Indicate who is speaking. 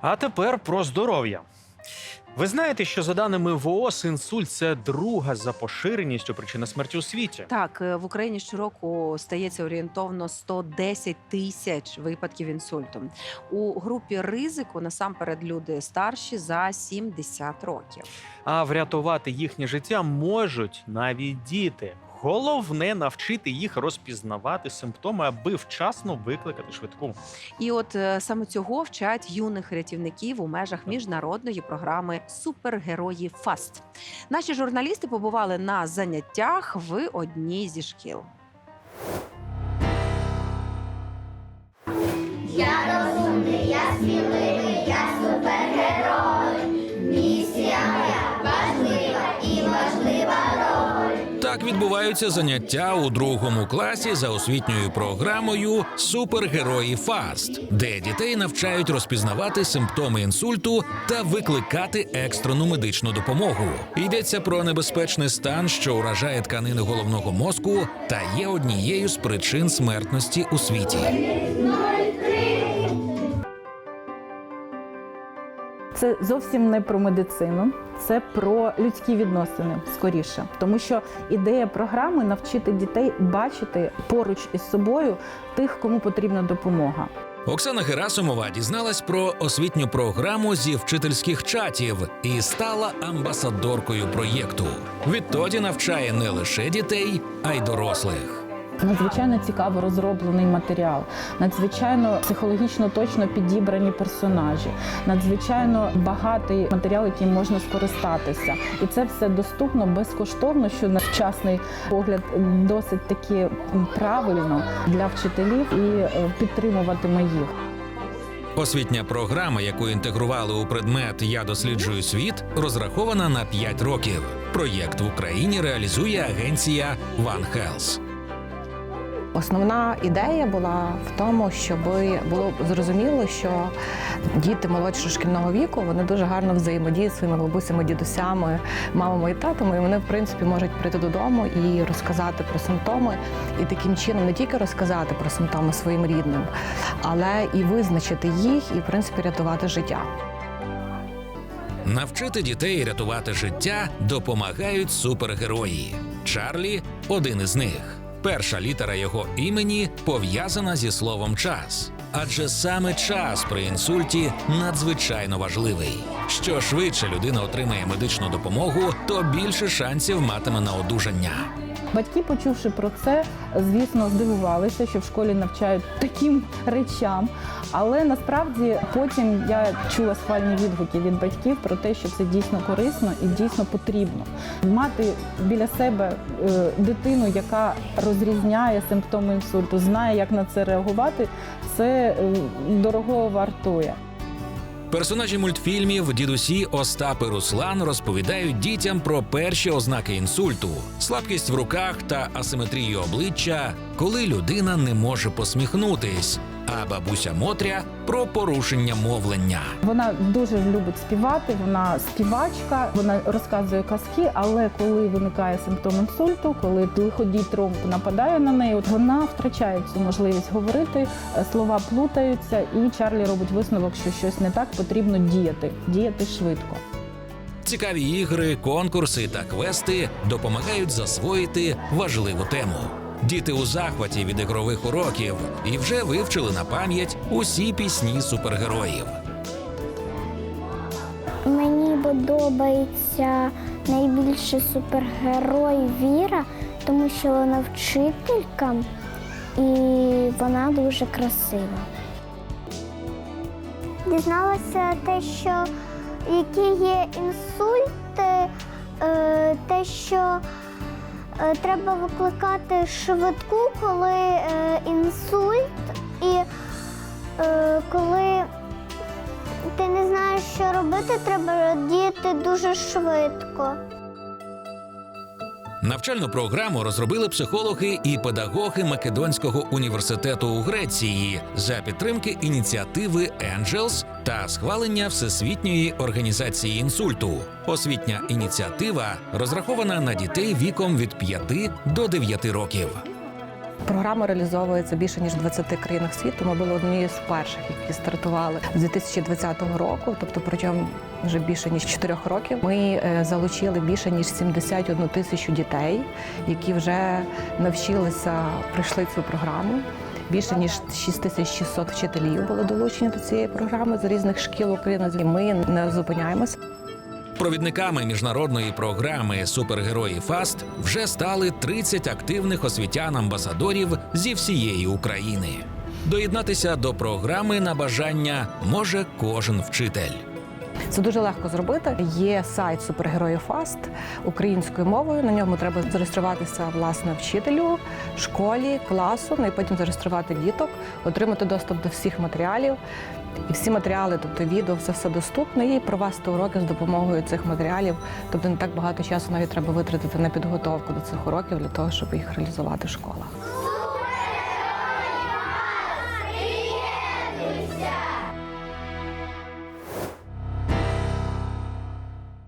Speaker 1: А тепер про здоров'я. Ви знаєте, що за даними ВООЗ, інсульт це друга за поширеністю причина смерті у світі.
Speaker 2: Так, е, в Україні щороку стається орієнтовно 110 тисяч випадків інсульту. У групі ризику насамперед люди старші за 70 років.
Speaker 1: А врятувати їхнє життя можуть навіть діти. Головне навчити їх розпізнавати симптоми, аби вчасно викликати швидку.
Speaker 2: І от е, саме цього вчать юних рятівників у межах міжнародної програми Супергерої ФАСТ. Наші журналісти побували на заняттях в одній зі шкіл.
Speaker 3: Я
Speaker 4: відбуваються заняття у другому класі за освітньою програмою Супергерої Фаст, де дітей навчають розпізнавати симптоми інсульту та викликати екстрену медичну допомогу. Йдеться про небезпечний стан, що уражає тканини головного мозку та є однією з причин смертності у світі.
Speaker 5: Це зовсім не про медицину, це про людські відносини скоріше. Тому що ідея програми навчити дітей бачити поруч із собою тих, кому потрібна допомога.
Speaker 4: Оксана Герасимова дізналась про освітню програму зі вчительських чатів і стала амбасадоркою проєкту. Відтоді навчає не лише дітей, а й дорослих.
Speaker 5: Надзвичайно цікаво розроблений матеріал, надзвичайно психологічно точно підібрані персонажі, надзвичайно багатий матеріал, яким можна скористатися, і це все доступно безкоштовно, що на вчасний погляд досить таки правильно для вчителів і е, підтримуватиме їх.
Speaker 4: Освітня програма, яку інтегрували у предмет Я досліджую світ, розрахована на 5 років. Проєкт в Україні реалізує агенція One Health.
Speaker 6: Основна ідея була в тому, щоб було зрозуміло, що діти молодшого шкільного віку вони дуже гарно взаємодіють своїми бабусями, дідусями, мамами і татами. І вони, в принципі, можуть прийти додому і розказати про симптоми, і таким чином не тільки розказати про симптоми своїм рідним, але і визначити їх, і в принципі рятувати життя.
Speaker 4: Навчити дітей рятувати життя допомагають супергерої. Чарлі один із них. Перша літера його імені пов'язана зі словом час. Адже саме час при інсульті надзвичайно важливий. Що швидше людина отримає медичну допомогу, то більше шансів матиме на одужання.
Speaker 5: Батьки, почувши про це, звісно, здивувалися, що в школі навчають таким речам. Але насправді потім я чула схвальні відгуки від батьків про те, що це дійсно корисно і дійсно потрібно. Мати біля себе е, дитину, яка розрізняє симптоми інсульту, знає, як на це реагувати, це е, дорого вартує.
Speaker 4: Персонажі мультфільмів дідусі Остап і Руслан розповідають дітям про перші ознаки інсульту, слабкість в руках та асиметрію обличчя, коли людина не може посміхнутись. А бабуся Мотря про порушення мовлення.
Speaker 5: Вона дуже любить співати, вона співачка, вона розказує казки, але коли виникає симптом інсульту, коли лиходій тромб нападає на неї, от вона втрачає цю можливість говорити, е, слова плутаються, і Чарлі робить висновок, що щось не так, потрібно діяти, діяти швидко.
Speaker 4: Цікаві ігри, конкурси та квести допомагають засвоїти важливу тему. Діти у захваті від ігрових уроків і вже вивчили на пам'ять усі пісні супергероїв.
Speaker 3: Мені подобається найбільше супергерой Віра, тому що вона вчителька і вона дуже красива. Дізналася те, що які є інсульти, е, те, що треба викликати швидку, коли е, інсульт, і е, коли ти не знаєш, що робити, треба діяти дуже швидко.
Speaker 4: Навчальну програму розробили психологи і педагоги Македонського університету у Греції за підтримки ініціативи Angels та схвалення Всесвітньої організації інсульту. Освітня ініціатива розрахована на дітей віком від 5 до 9 років.
Speaker 6: Програма реалізовується більше ніж в 20 країнах світу. Ми були однією з перших, які стартували з 2020 року, тобто протягом вже більше ніж 4 років. Ми е, залучили більше ніж 71 тисячу дітей, які вже навчилися, пройшли цю програму. Більше ніж 6600 вчителів було долучені до цієї програми з різних шкіл України. Ми не зупиняємося.
Speaker 4: Провідниками міжнародної програми Супергерої Фаст вже стали 30 активних освітян-амбасадорів зі всієї України. Доєднатися до програми на бажання може кожен вчитель.
Speaker 6: Це дуже легко зробити. Є сайт супергероїв Фаст українською мовою. На ньому треба зареєструватися власне вчителю, школі, класу, ну і потім зареєструвати діток, отримати доступ до всіх матеріалів. І всі матеріали, тобто відео, все все доступно, і провести уроки з допомогою цих матеріалів. Тобто не так багато часу навіть треба витратити на підготовку до цих уроків для того, щоб їх реалізувати в школах.